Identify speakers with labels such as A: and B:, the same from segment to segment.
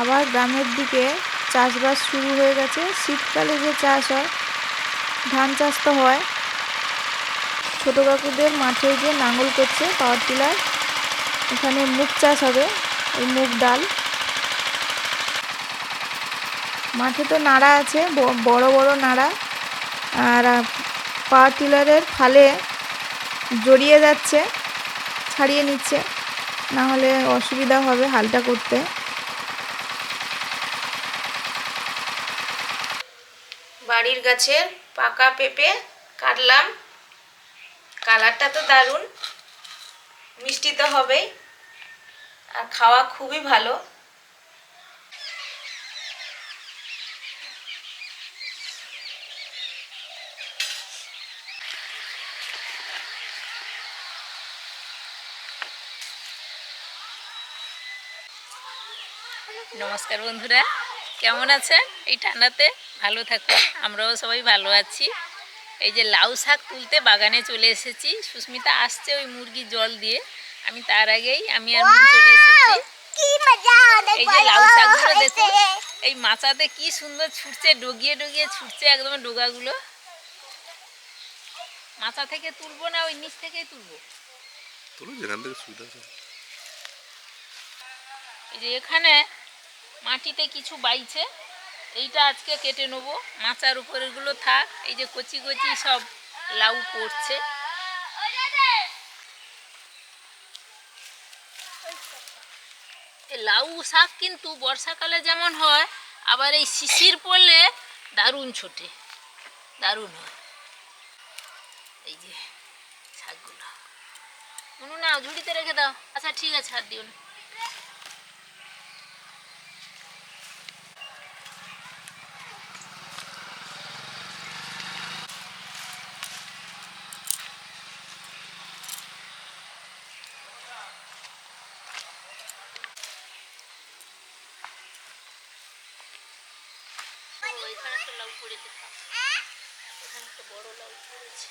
A: আবার গ্রামের দিকে চাষবাস শুরু হয়ে গেছে। শীতকালে যে চাষ হয়, ধান চাষ তো হয়। ছোটো কাকুদের মাঠে যে নাঙল করছে পাওয়ার টিলার, এখানে মুগ চাষ হবে ওই মুগ ডাল। মাঠে তো নাড়া আছে বড় বড় নাড়া। আর পাওয়ার টিলারের ফালে জড়িয়ে যাচ্ছে, ছাড়িয়ে নিচ্ছে। না হলে অসুবিধা হবে হালটা করতে। বাড়ির গাছের পাকা পেঁপে কাটলাম। কালারটা তো দারুণ। মিষ্টি তো হবেই। আর খাওয়া খুবই ভালো।
B: নমস্কার বন্ধুরা, কেমন আছেন? এই ঠান্ডাতে? ভালো থাকুন আমরাও সবাই ভালো আছি। এই যে লাউ শাক তুলতে বাগানে চলে এসেছি সুস্মিতা আসছে ওই মুরগি জল দিয়ে। আমি তার আগেই আমি আর মন চলে এসেছি।
C: কি মজা অনেক
B: এই যে লাউ শাকগুলো। দেখুন এই মাচাতে কি সুন্দর ছুটছে ডগিয়ে ডগিয়ে ছুটছে একদম ডোগাগুলো। মাচা থেকে তুলবো না ওই নিচ থেকেই তুলবো?
D: তোলো যেখান থেকে সুবিধা আছে
B: এই যে এখানে মাটিতে কিছু বাইছে। এইটা আজকে কেটে নেব। মাচার উপরেগুলো থাক, এই যে কচি কচি সব লাউ পড়ছে। লাউ শাক কিন্তু বর্ষাকালে যেমন হয়, আবার এই শিশির পড়লে দারুণ ছোটে। দারুণ হয়। এই যে শাকগুলো। মনু না, ঝুড়িতে রেখে দাও। আচ্ছা ঠিক আছে, হাত দিও না ও, এখানে একটা লাউ পড়েছে থাম। এখানে একটা বড় লাউ পড়েছে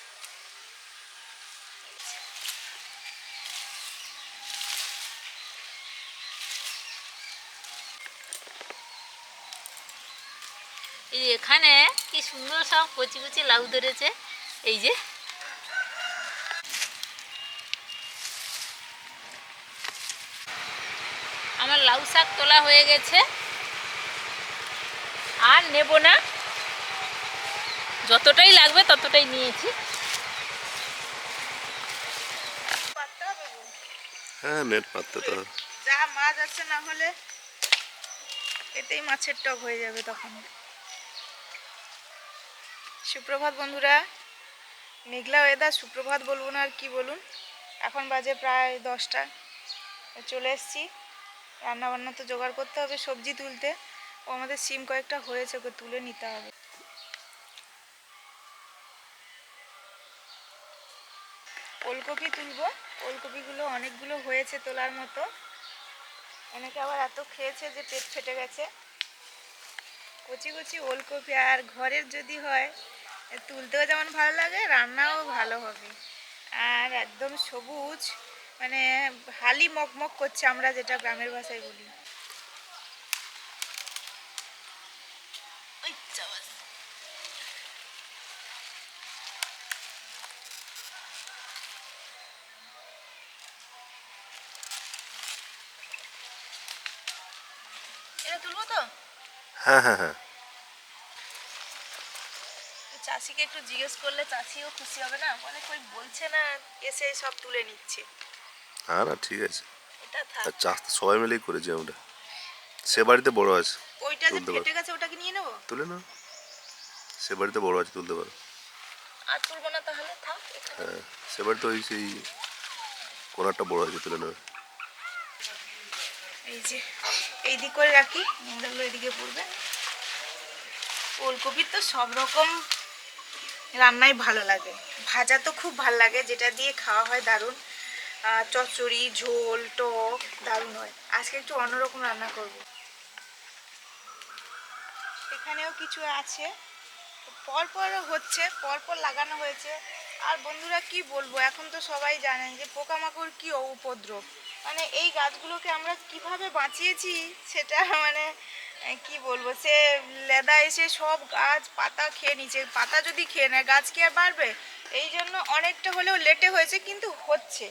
B: এই যে এখানে কি সুন্দর সব কচি কচি লাউ ধরেছে। এই যে। আমার লাউ শাক তোলা হয়ে গেছে। আর নেব না। যতটাই লাগবে ততটাই নিয়েছি।
D: হ্যাঁ নেট পাততে তো।
A: যা মাছ আছে না হলে এতেই মাছের টক হয়ে যাবে তখন। সুপ্রভাত বন্ধুরা। মেঘলা ওয়েদার সুপ্রভাত বলব না আর কি বলুন। এখন বাজে প্রায় দশটা। চলে এসছি। রান্না বান্না তো জোগাড় করতে হবে, সবজি তুলতে। ও আমাদের সিম কয়েকটা হয়েছে, ওকে তুলে নিতে হবে। ওলকপি তুলবো। ওলকপিগুলো অনেকগুলো হয়েছে তোলার মতো। অনেকে আবার এত খেয়েছে যে পেট ফেটে গেছে। কচি কচি ওলকপি, আর ঘরের যদি হয় তুলতেও যেমন ভালো লাগে রান্নাও ভালো হবে। আর একদম সবুজ মানে হালি মকমক করছে আমরা যেটা গ্রামের ভাষায় বলি। তুলবো তো?
D: হ্যাঁ হ্যাঁ হ্যাঁ।
A: চাষিকে একটু জিজ্ঞেস করলে চাষিও খুশি হবে না? মানে কই বলছে না এসে সব তুলে নিচ্ছে।
D: হ্যাঁ না ঠিক আছে।
A: এটা থাক।
D: চাষ তো সবাই মিলেই করেছি আমরা সে বাড়িতে বড় আছে
A: ওইটা যে ফেটে গেছে ওটাকে নিয়ে নেব?
D: তুলে না সে বাড়িতে বড় আছে তুলতে পারো।
A: আর তুলবো না তাহলে? থাক
D: হ্যাঁ সে বাড়িতে ওই সেই কোনারটা বড় আছে তুলে নেবে।
A: এই যে এই দিক করে রাখি এদিকে পড়বে। ওলকপির তো সব রকম রান্নাই ভালো লাগে। ভাজা তো খুব ভালো লাগে, যেটা দিয়ে খাওয়া হয় দারুণ। চচ্চড়ি, ঝোল, টক, দারুণ হয়। আজকে একটু অন্যরকম রান্না করব। এখানেও কিছু আছে। পরপর হচ্ছে, পরপর লাগানো হয়েছে। আর বন্ধুরা কি বলব, এখন তো সবাই জানেন যে পোকামাকড় কি উপদ্রব মানে এই গাছগুলোকে আমরা কীভাবে বাঁচিয়েছি, সেটা মানে কি বলব? সে লেদা এসে সব গাছ, পাতা খেয়ে নিচ্ছে পাতা যদি খেয়ে নেয়, গাছ কি আর বাড়বে? এই জন্য অনেকটা হলেও লেটে হয়েছে, কিন্তু হচ্ছে।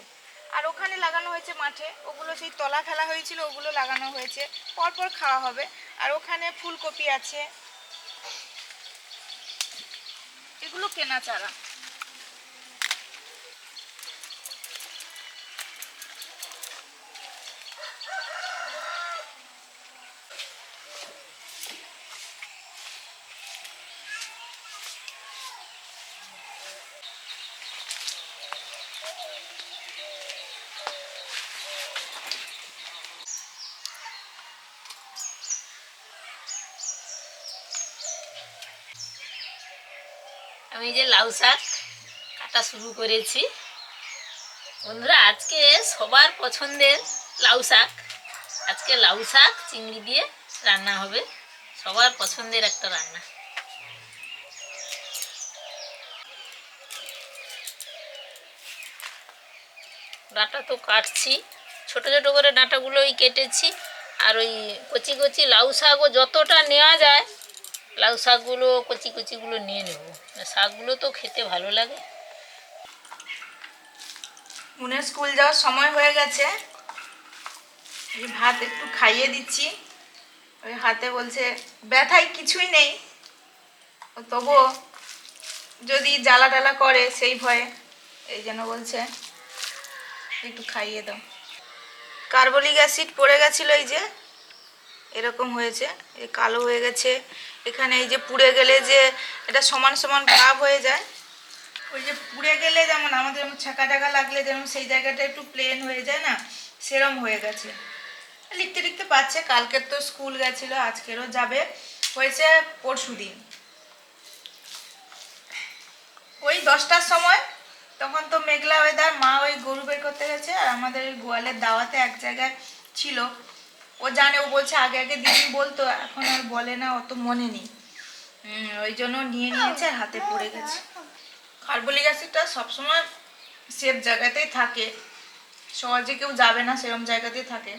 A: আর ওখানে লাগানো হয়েছে মাঠে, ওগুলো সেই তলা ফেলা হয়েছিল, ওগুলো লাগানো হয়েছে। পরপর খাওয়া হবে। আর ওখানে ফুলকপি আছে। এগুলো কেনা চারা।
B: আমি যে লাউ শাক কাটা শুরু করেছি, বন্ধুরা, আজকে সবার পছন্দের লাউ শাক। আজকে লাউ শাক, চিংড়ি দিয়ে রান্না হবে। সবার পছন্দের একটা রান্না। ডাঁটা তো কাটছি। ছোট ছোট করে ডাঁটাগুলোই কেটেছি। আর ওই কচি কচি লাউ শাকও যতটা নেওয়া যায় লাউ শাকগুলো, কচি কচিগুলো নিয়ে নেব। শাকগুলো তো খেতে ভালো লাগে।
A: মুনের স্কুল যাওয়ার সময় হয়ে গেছে। এই ভাত একটু খাইয়ে দিচ্ছি। ওই হাতে বলছে, ব্যথায় কিছুই নেই। ও তবুও যদি জ্বালা টালা করে সেই ভয়ে এই জন্য বলছে, একটু খাইয়ে দাও। কার্বলিক অ্যাসিড পড়ে গেছিল এই যে, এরকম হয়েছে। এই কালো হয়ে গেছে। এখানে এই যে পুড়ে গেলে যে এটা সমান সমান ভাব হয়ে যায়। ওই যে পুড়ে গেলে যেমন আমাদের যেমন ছাকা টাকা লাগলে যেমন সেই জায়গাটা একটু প্লেন হয়ে যায় না, সেরম হয়ে গেছে। লিখতে লিখতে পাচ্ছে, কালকের তো স্কুল গেছিল, আজকেরও যাবে। হয়েছে পরশু দিন। ওই দশটার সময় তখন তো মেঘলা ওয়েদার মা ওই গরু বের করতে গেছে, আর আমাদের ওই গোয়ালের দাওয়াতে এক জায়গায় ছিল। ও জানে, ও বলছে, আগে আগে দিদি বলতো, এখন আর বলে না, অত মনে নেই। ওই জন্য নিয়ে নিয়েছে, হাতে পড়ে গেছে। কার্বলিক অ্যাসিডটা সবসময় সেফ জায়গাতেই থাকে। সহজে কেউ যাবে না সেরকম জায়গাতেই থাকে।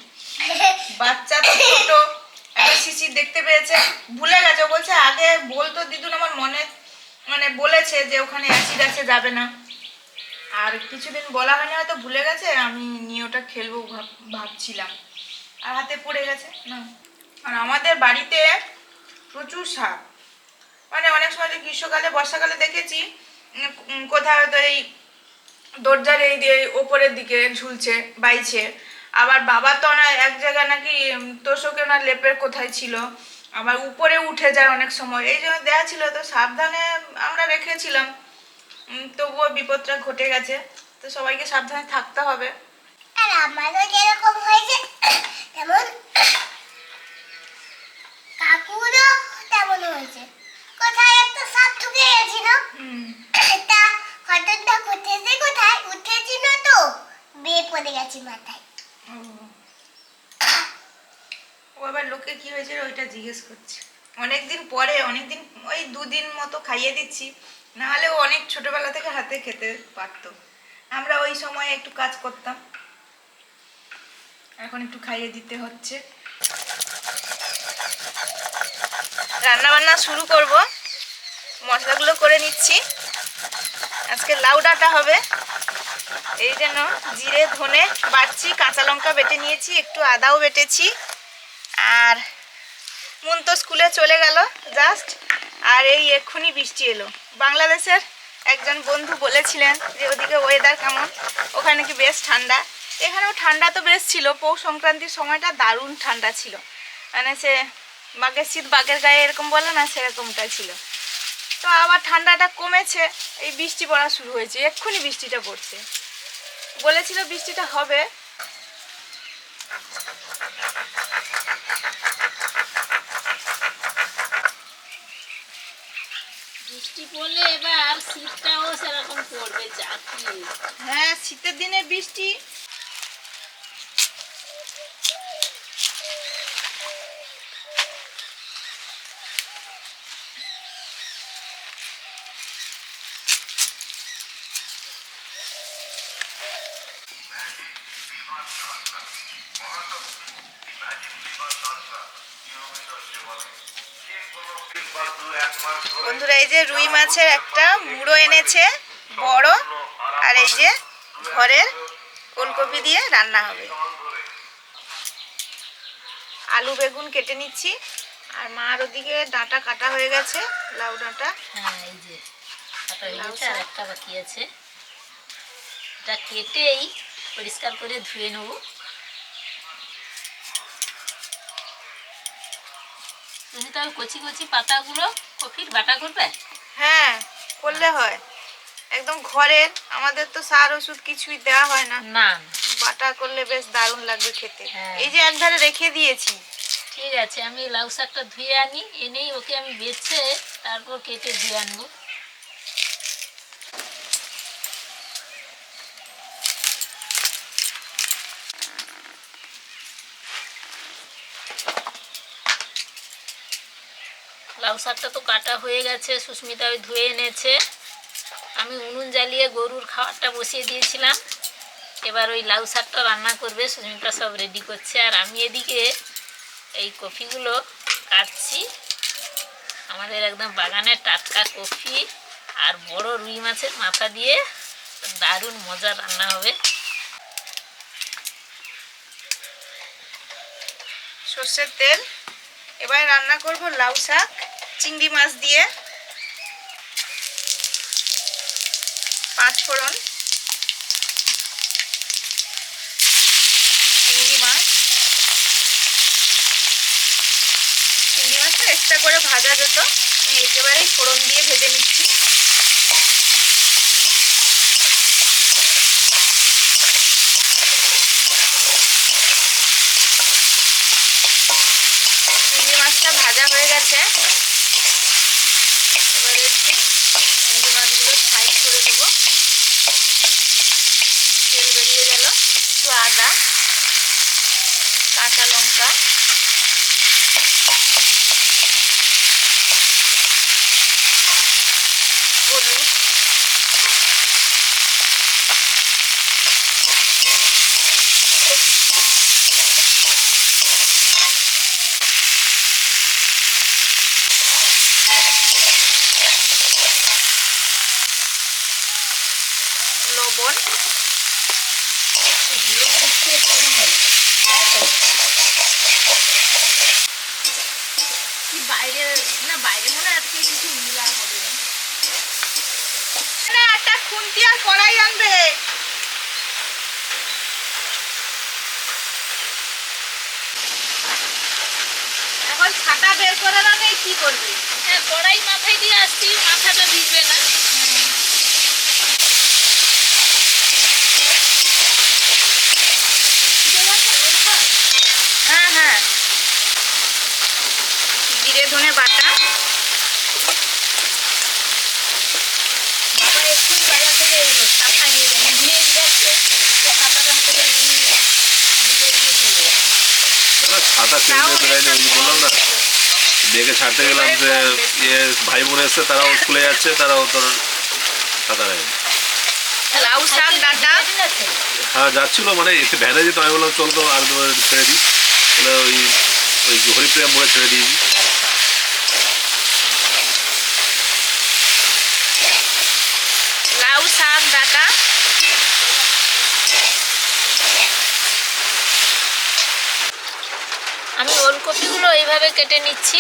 A: বাচ্চা তো ছোট, একটা শিশির দেখতে পেয়েছে, ভুলে গেছে বলছে, আগে বলতো, দিদুন আমার মনে মানে বলেছে যে ওখানে অ্যাসিড আছে, যাবে না। আর কিছুদিন বলা হয়নি, হয়তো ভুলে গেছে, আমি নিয়ে ওটা খেলব, ভাব- ভাবছিলাম। আর হাতে পড়ে গেছে। আর আমাদের বাড়িতে প্রচুর শাক মানে অনেক সময় গ্রীষ্মকালে, বর্ষাকালে দেখেছি কোথাও হয়তো এই দরজার এই দিয়ে ওপরের দিকে ঝুলছে, বাইছে। আবার বাবা তো না, এক জায়গায় নাকি তোষকে না লেপের কোথায় ছিল। আবার উপরে উঠে যায় অনেক সময়। এই জন্য দেওয়া ছিল তো, সাবধানে আমরা রেখেছিলাম। তবুও বিপদটা ঘটে গেছে। তো সবাইকে সাবধানে থাকতে হবে।
C: আর আমারও যেরকম হয়েছে তেমন কাকুরও তেমন হয়েছে কোথায় একটা সাপ ঢুকে গেছিল
A: হুম
C: এটা হঠাৎ উঠেছে কোথায় উঠেছিল তো বেয়ে পড়ে গেছে মাথায়
A: ও। ও আবার লোকে কি হয়েছে ওইটা জিজ্ঞেস করছে। অনেকদিন পরে, অনেকদিন, ওই দুদিন মতো খাইয়ে দিচ্ছি, নাহলে ও অনেক ছোটবেলা থেকে হাতে খেতে পারতো। আমরা ওই সময় একটু কাজ করতাম। এখন একটু খাইয়ে দিতে হচ্ছে। রান্না বান্না শুরু করব। মশলাগুলো করে নিচ্ছি। আজকে লাউ ডাঁটা হবে। এই যেন জিরে, ধনে বাটছি কাঁচা লঙ্কা বেটে নিয়েছি, একটু আদাও বেটেছি। আর মন তো স্কুলে চলে গেল জাস্ট আর এই এক্ষুনি বৃষ্টি এলো। বাংলাদেশের একজন বন্ধু বলেছিলেন যে, ওদিকে ওয়েদার কেমন? ওখানে কি বেশ ঠান্ডা। এখানেও ঠান্ডা তো বেশ ছিল, পৌষ সংক্রান্তির সময়টা দারুণ ঠান্ডা ছিল। মানে সে বাঘের শীত বাঘের গায়ে এরকম বলে না সেরকমটা ছিল। তো আবার ঠান্ডাটা কমেছে, এই বৃষ্টি পড়া শুরু হয়েছে, এক্ষুনি বৃষ্টিটা পড়ছে। বলেছিল বৃষ্টিটা হবে
B: বৃষ্টি পড়লে এবার শীতটাও সেরকম পড়বে চাকরি
A: হ্যাঁ শীতের দিনে বৃষ্টি বন্ধুরা এই যে রুই মাছের একটা মুড়ো এনেছে বড় আর এই যে ঘরের ওলকপি দিয়ে রান্না হবে। আলু বেগুন কেটে নিচ্ছি আর মার ওদিকে ডাঁটা কাটা হয়ে গেছে লাউ ডাঁটা।
B: হ্যাঁ এই যে কাটা হয়ে গেছে আর একটা বাকি আছে। এটা কেটেই পরিষ্কার করে ধুয়ে নেব। তুমি তাহলে কচি কচি পাতাগুলো কফির বাটা করবে
A: হ্যাঁ করলে হয়। একদম ঘরের আমাদের তো সার ওষুধ কিছুই দেওয়া হয় না
B: না।
A: বাটা করলে বেশ দারুণ লাগবে খেতে।
B: হ্যাঁ।
A: এই যে একধারে রেখে দিয়েছি।
B: ঠিক আছে আমি লাউ শাকটা ধুয়ে আনি এনেই ওকে আমি বেছে তারপর কেটে ধুয়ে আনব। লাউ শাকটা তো কাটা হয়ে গেছে, সুস্মিতা ওই ধুয়ে এনেছে। আমি উনুন জ্বালিয়ে গরুর খাবারটা বসিয়ে দিয়েছিলাম। এবার ওই লাউ শাকটা রান্না করবে, সুস্মিতা সব রেডি করছে। আর আমি এদিকে এই কফিগুলো কাটছি। আমাদের একদম বাগানের টাটকা কফি আর বড় রুই মাছের মাথা দিয়ে দারুণ মজা রান্না হবে।
A: সর্ষের তেল এবার রান্না করব লাউ শাক, চিংড়ি মাছ দিয়ে। পাঁচ ফোড়ন। চিংড়ি মাছ। চিংড়ি মাছটা এক্সট্রা করে ভাজা যেত। আমি একেবারেই ফোড়ন দিয়ে ভেজে নিচ্ছি চিংড়ি মাছটা ভাজা হয়ে গেছে। এবারে একটু চিংড়ি মাছগুলো সাইড করে দেবো। তেল বেরিয়ে গেল কিছু আদা, কাঁচা লঙ্কা। হলুদ লবণ
B: বাইরে না বাইরে মনে আজকে কিছু মিলা হবে না।
A: না একটা খুন্তি আর কড়াই আনবে। এখন ছাতা বের করে না কি করবে?
B: হ্যাঁ কড়াই মাথায় দিয়ে আসছি মাথাটা ভিজবে না
A: হ্যাঁ হ্যাঁ জিরে ধনে বাটা
B: বাবা একটু বাজার থেকে এলো ছাতা নিয়ে যাবে মেঘ দেখছে তো ছাতাটা হাতে করে নিয়ে ভিজে নিয়ে চলে যাবে।
D: না, ছাতা ট্রেনে বেরোয়নি ওই বললাম না। মেয়েকে ছাড়তে গেলাম যে ইয়ে ভাই বোন এসছে তারাও স্কুলে যাচ্ছে তারাও তোর হ্যাঁ যাচ্ছিল মানে এসে ভ্যানে যেত আমি বললাম চল তো আর তোমার ছেড়ে দিই। ওই ওই হরিপ্রিয়া মোড়ে ছেড়ে দিয়েছি
A: লাউ ডাঁটা
B: আমি ওলকপিগুলো এইভাবে কেটে নিচ্ছি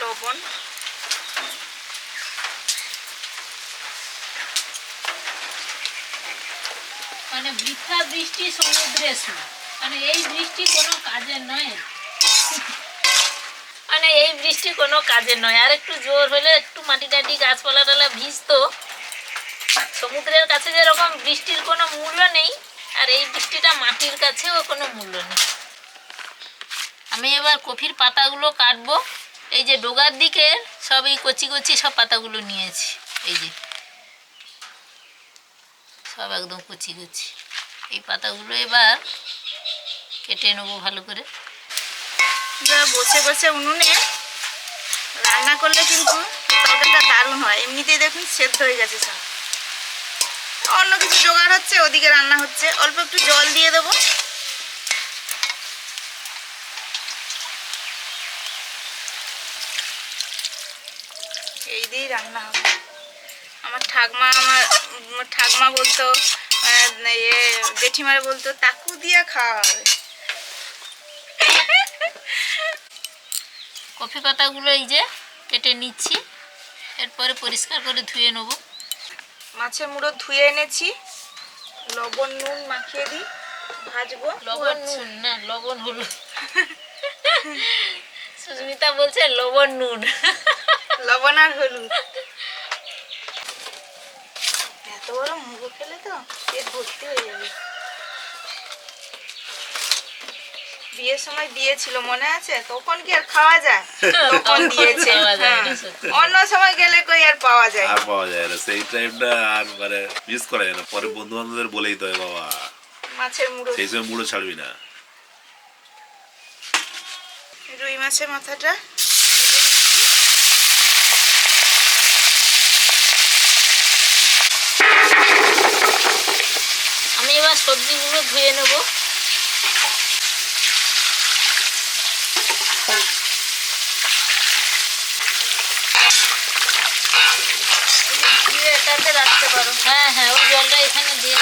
A: লবণ
B: আর মানে বৃথা বৃষ্টি সমুদ্রে মানে এই বৃষ্টি কোনো কাজের নয়। মানে এই বৃষ্টি কোনো কাজের নয়। আর একটু জোর হলে একটু মাটি টাটি গাছপালা টালা ভিজতো। সমুদ্রের কাছে যেরকম বৃষ্টির কোনো মূল্য নেই, আর এই বৃষ্টিটা মাটির কাছেও কোনো মূল্য নেই। আমি এবার কফির পাতাগুলো কাটবো। এই যে ডোগার দিকে সব এই কচি কচি সব পাতাগুলো নিয়েছি। এই যে সব একদম কুচি কুচি। এই পাতাগুলো এবার কেটে নেব ভালো করে।
A: বসে বসে উনুনে রান্না করলে কিন্তু তরকারিটা দারুণ হয়। এমনিতেই দেখুন সেদ্ধ হয়ে গেছে সব। অন্য কিছু জোগাড় হচ্ছে, ওদিকে রান্না হচ্ছে। অল্প একটু জল দিয়ে দেবো। এই দিয়েই রান্না হবে। আমার ঠাকমা আমার ঠাকমা বলতো ইয়ে জেঠিমার বলতো তাকু দিয়া খাওয়া হবে
B: কফি পাতাগুলো এই যে কেটে নিচ্ছি এরপরে পরিষ্কার করে ধুয়ে নেব।
A: মাছের মুড়ো ধুয়ে এনেছি লবণ নুন মাখিয়ে দিই ভাজবো।
B: লবণ নুন না লবণ হলুদ সুস্মিতা বলছে লবণ নুন।
A: লবণ আর হলুদ। এত বড় মুগো খেলে তো পেট ভর্তি হয়ে যাবে। বিয়ের সময় দিয়েছিল মনে আছে? তখন কি আর খাওয়া যায়? তখন দিয়েছে। হ্যাঁ। অন্য সময় গেলে কই আর পাওয়া যায়?
D: আর পাওয়া যায় না সেই টাইমটা আর মানে মিস করা যায় না। পরে বন্ধু বান্ধবদের বলেই তো বাবা
A: মাছের মুড়ো।
D: সেই সময় মুড়ো ছাড়বি না।
A: রুই মাছের মাথাটা
B: আমি এবার সবজিগুলো ধুয়ে নেব।
A: এটাতে রাখতে পারো।
B: হ্যাঁ হ্যাঁ ওই জলটা এখানে দিয়ে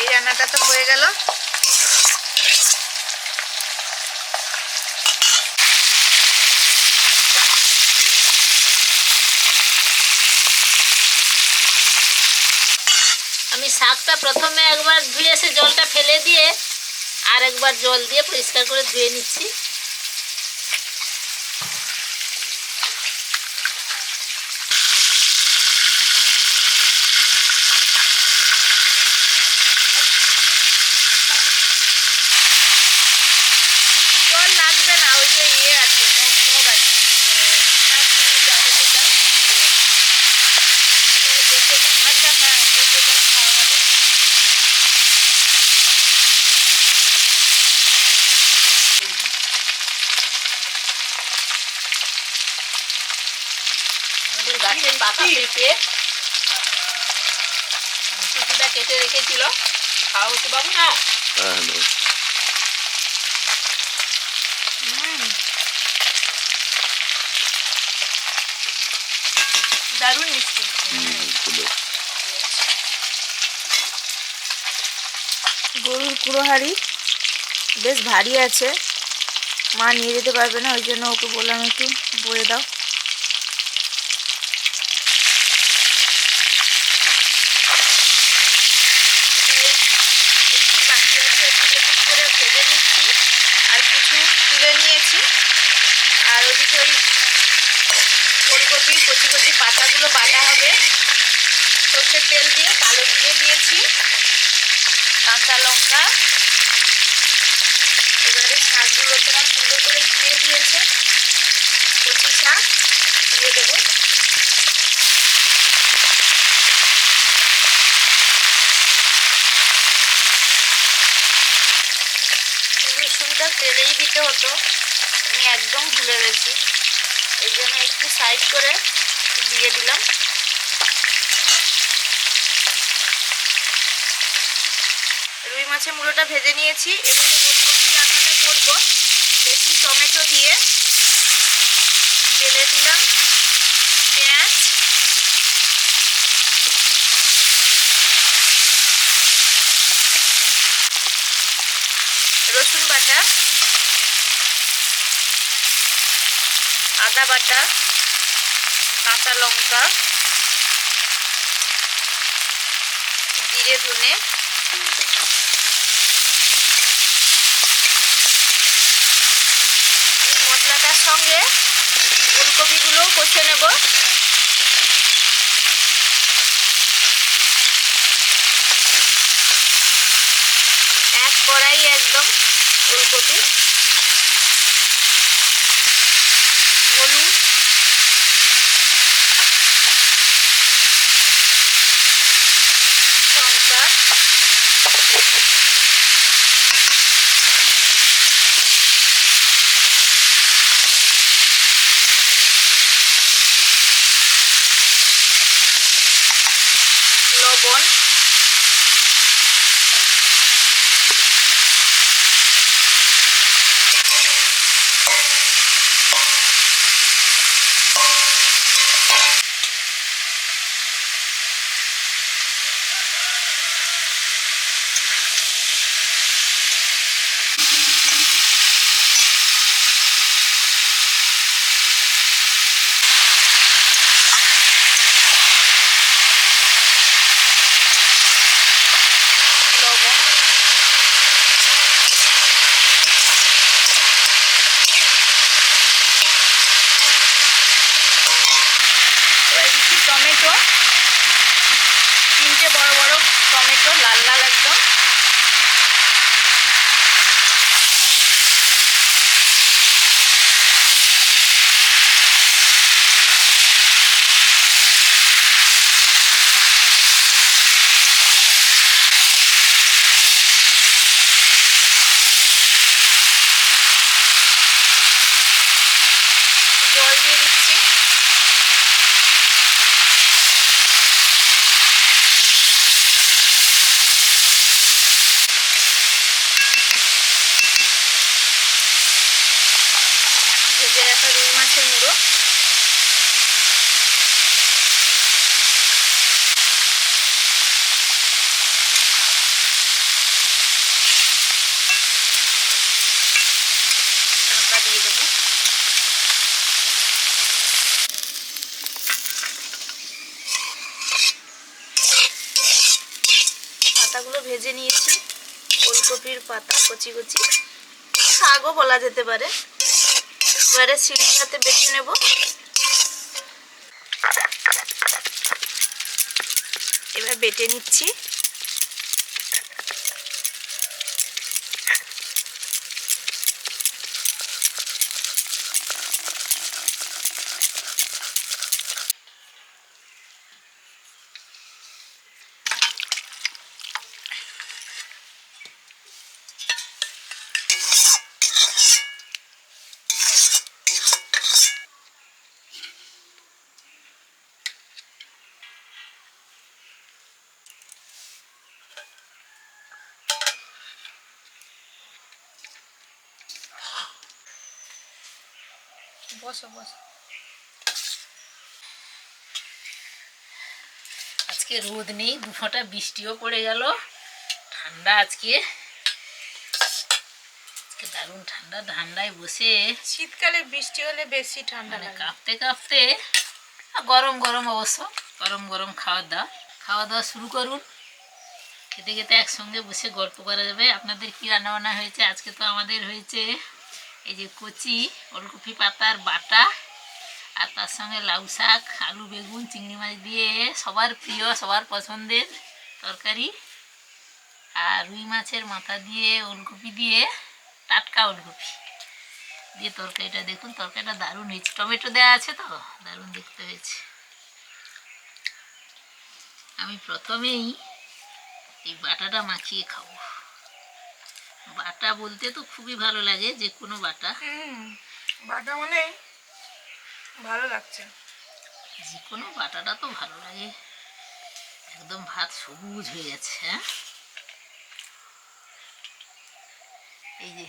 A: এই রান্নাটা তো হয়ে গেল।
B: আমি শাকটা প্রথমে একবার ধুয়ে এসে জলটা ফেলে দিয়ে আর একবার জল দিয়ে পরিষ্কার করে ধুয়ে নিচ্ছি
A: জল লাগবে না ওই যে ইয়ে আছে মগ মগ আছে আহ, শাক তুমি যাবে তো যাও আচ্ছা হ্যাঁ পেঁপেটা খাওয়া হবে
B: আমাদের গাছের পাকা পেঁপে কিছুটা কেটে রেখেছিল। খাওয়া হচ্ছে বাবু না
D: হ্যাঁ
A: দারুণ মিষ্টি। গরুর কুড়ো হাড়ি বেশ ভারী আছে। মা নিয়ে যেতে পারবে না ওই জন্য ওকে বললাম একটু বয়ে দাও এই একটু বাকি আছে একটু একটু করে ভেজে নিচ্ছি আর কিছু তুলে নিয়েছি আর ওদিকে ওই ফুলকপি কচি কচি পাতাগুলো বাটা হবে সর্ষের তেল দিয়ে কালো জিরে দিয়েছি, কাঁচা লঙ্কা। এবারে শাকগুলো তোরা সুন্দর করে ধুয়ে দিয়েছে। কচি শাক দিয়ে দেবো। রসুনটা তেলেই দিতে হতো। আমি একদম ভুলে গেছি। এই জন্য একটু সাইড করে দিয়ে দিলাম রুই মাছের মুড়োটা ভেজে নিয়েছি। এবারে ওলকপি রান্নাটা করব। বেশি টমেটো দিয়ে তেলে দিলাম, পেঁয়াজ। রসুন বাটা। আদা বাটা। কাঁচা লঙ্কা। জিরে ধনে। মশলাটার সঙ্গে ফুলকপিগুলোও কষে নেব। এক কড়াই একদম ফুলকপি। হলুদ। লঙ্কা। লবণ লবণ এবার দিচ্ছি টমেটো তিনটে বড় বড় টমেটো লাল লাল একদম জল দিয়ে দিচ্ছি রাখা রুই মাছের মুড়ো। পাতাগুলো ভেজে নিয়েছি। ফুলকপির পাতা, কচি কচি। শাকও বলা যেতে পারে। এবারে শিলনোড়াতে বেটে নেব। এবার বেটে নিচ্ছি। বসো বসো।
B: আজকে রোদ নেই দু ফোঁটা বৃষ্টিও পড়ে গেল। ঠান্ডা আজকে। আজকে দারুণ ঠান্ডা ঠান্ডায় বসে।
A: শীতকালে বৃষ্টি হলে বেশি ঠান্ডা
B: মানে
A: লাগে।
B: কাঁপতে কাঁপতে গরম গরম অবশ্য গরম গরম খাওয়া দাওয়া। খাওয়া দাওয়া শুরু করুন। খেতে খেতে একসঙ্গে বসে গল্প করা যাবে। আপনাদের কি রান্না বান্না হয়েছে? আজকে তো আমাদের হয়েছে এই যে কচি, ওলকপি পাতার বাটা, আর তার সঙ্গে লাউ শাক, আলু, বেগুন, চিংড়ি মাছ দিয়ে সবার প্রিয়, সবার পছন্দের তরকারি। আর রুই মাছের মাথা দিয়ে ওলকপি দিয়ে টাটকা ওলকপি। দিয়ে তরকারিটা দেখুন, তরকারিটা দারুণ হয়েছে টমেটো দেওয়া আছে তো? দারুণ দেখতে হয়েছে। আমি প্রথমেই এই বাটাটা মাখিয়ে খাব। বাটা বলতে তো খুবই ভালো লাগে যে কোনো বাটা।
A: বাটা মানে ভালো লাগছে।
B: যে কোনো বাটাটা তো ভালো লাগে। একদম ভাত সবুজ হয়ে গেছে হ্যাঁ? এই যে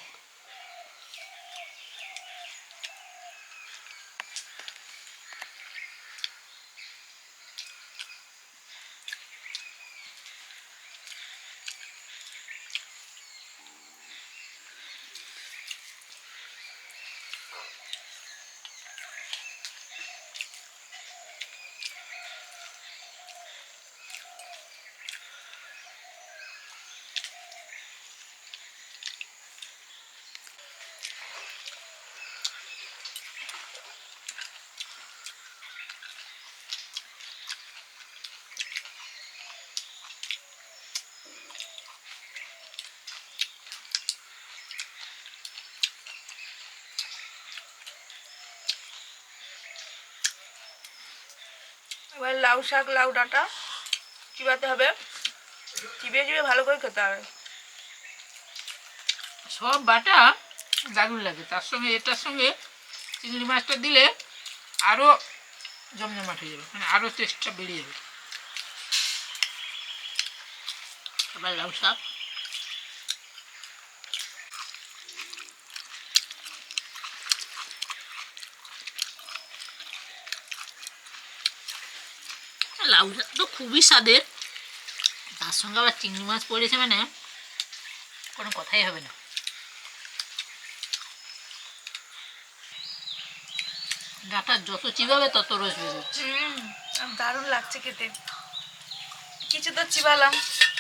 A: এবার লাউ শাক, লাউ ডাঁটা চিবাতে হবে। চিবিয়ে চিবিয়ে ভালো করে খেতে হবে।
B: সব বাটা দারুণ লাগে। তার সঙ্গে, এটার সঙ্গে চিংড়ি মাছটা দিলে আরও জমজমাট হয়ে যাবে। মানে আরও টেস্টটা বেড়ে যাবে। এবার লাউ শাক। লাউ শাক তো খুবই স্বাদের। তার সঙ্গে আবার চিংড়ি মাছ পড়েছে মানে কোনো কথাই হবে না। ডাটা যত চিবাবে তত রস বেরোচ্ছে
A: দারুণ লাগছে খেতে। কিছু তো চিবালাম।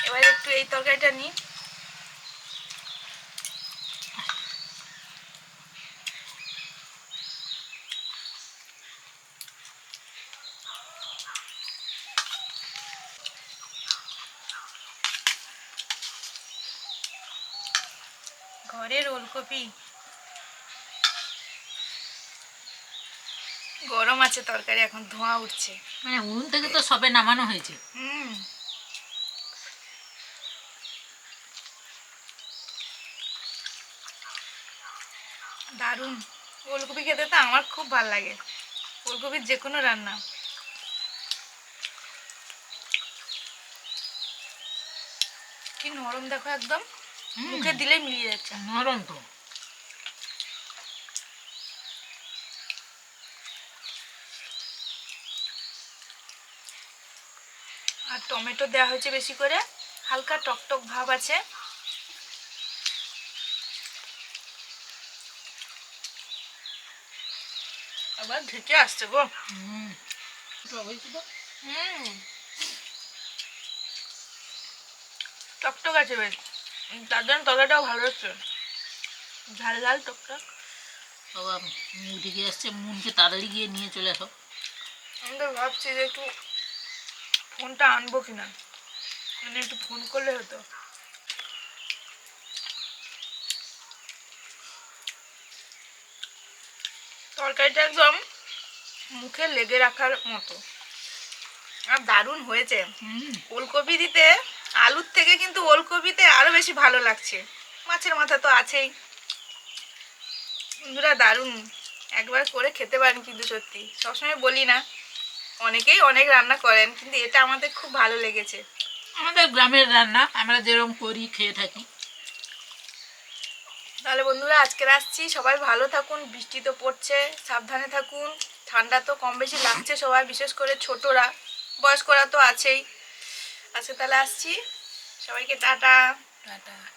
A: এবার একটু এই তরকারিটা নিই। ওলকপি গরম আছে তরকারি এখন ধোঁয়া উঠছে।
B: মানে উনুন থেকে তো সবে নামানো হয়েছে।
A: হুম। দারুণ। ওলকপি খেতে তো আমার খুব ভালো লাগে। ওলকপির যে কোনো রান্না। কি নরম দেখো একদম। মুখে দিলে মিলিয়ে যাচ্ছে।
B: নরম তো।
A: আর টমেটো দেওয়া হয়েছে বেশি করে। হালকা টকটক ভাব আছে। আবার ঢেকে আসছে গো।
B: হুম।
A: হুম। টকটক আছে বেশ। তার জন্য তরকারিটাও ভালো হচ্ছে। ঝাল ঝাল টকটক।
B: বাবা আসছে মুনকে তাড়াতাড়ি গিয়ে নিয়ে চলে আসো।
A: আমি তো ভাবছি যে একটু ফোনটা আনব কিনা। মানে একটু ফোন করলে হতো। তরকারিটা একদম মুখে লেগে রাখার মতো। আর দারুণ হয়েছে।
B: হুম।
A: ওলকপি দিতে আলুর থেকে কিন্তু ওলকপিতে আরও বেশি ভালো লাগছে। মাছের মাথা তো আছেই। বন্ধুরা দারুণ। একবার করে খেতে পারেন কিন্তু সত্যি। সবসময় বলি না অনেকেই অনেক রান্না করেন কিন্তু এটা আমাদের খুব ভালো লেগেছে।
B: আমাদের গ্রামের রান্না আমরা যেরকম করি খেয়ে থাকি।
A: তাহলে বন্ধুরা আজকে আসছি। সবাই ভালো থাকুন বৃষ্টি তো পড়ছে সাবধানে থাকুন। ঠান্ডা তো কম বেশি লাগছে সবাই বিশেষ করে ছোটরা। বয়স্করা তো আছেই। আজকে তাহলে আসছি। সবাইকে টাটা।
B: টাটা।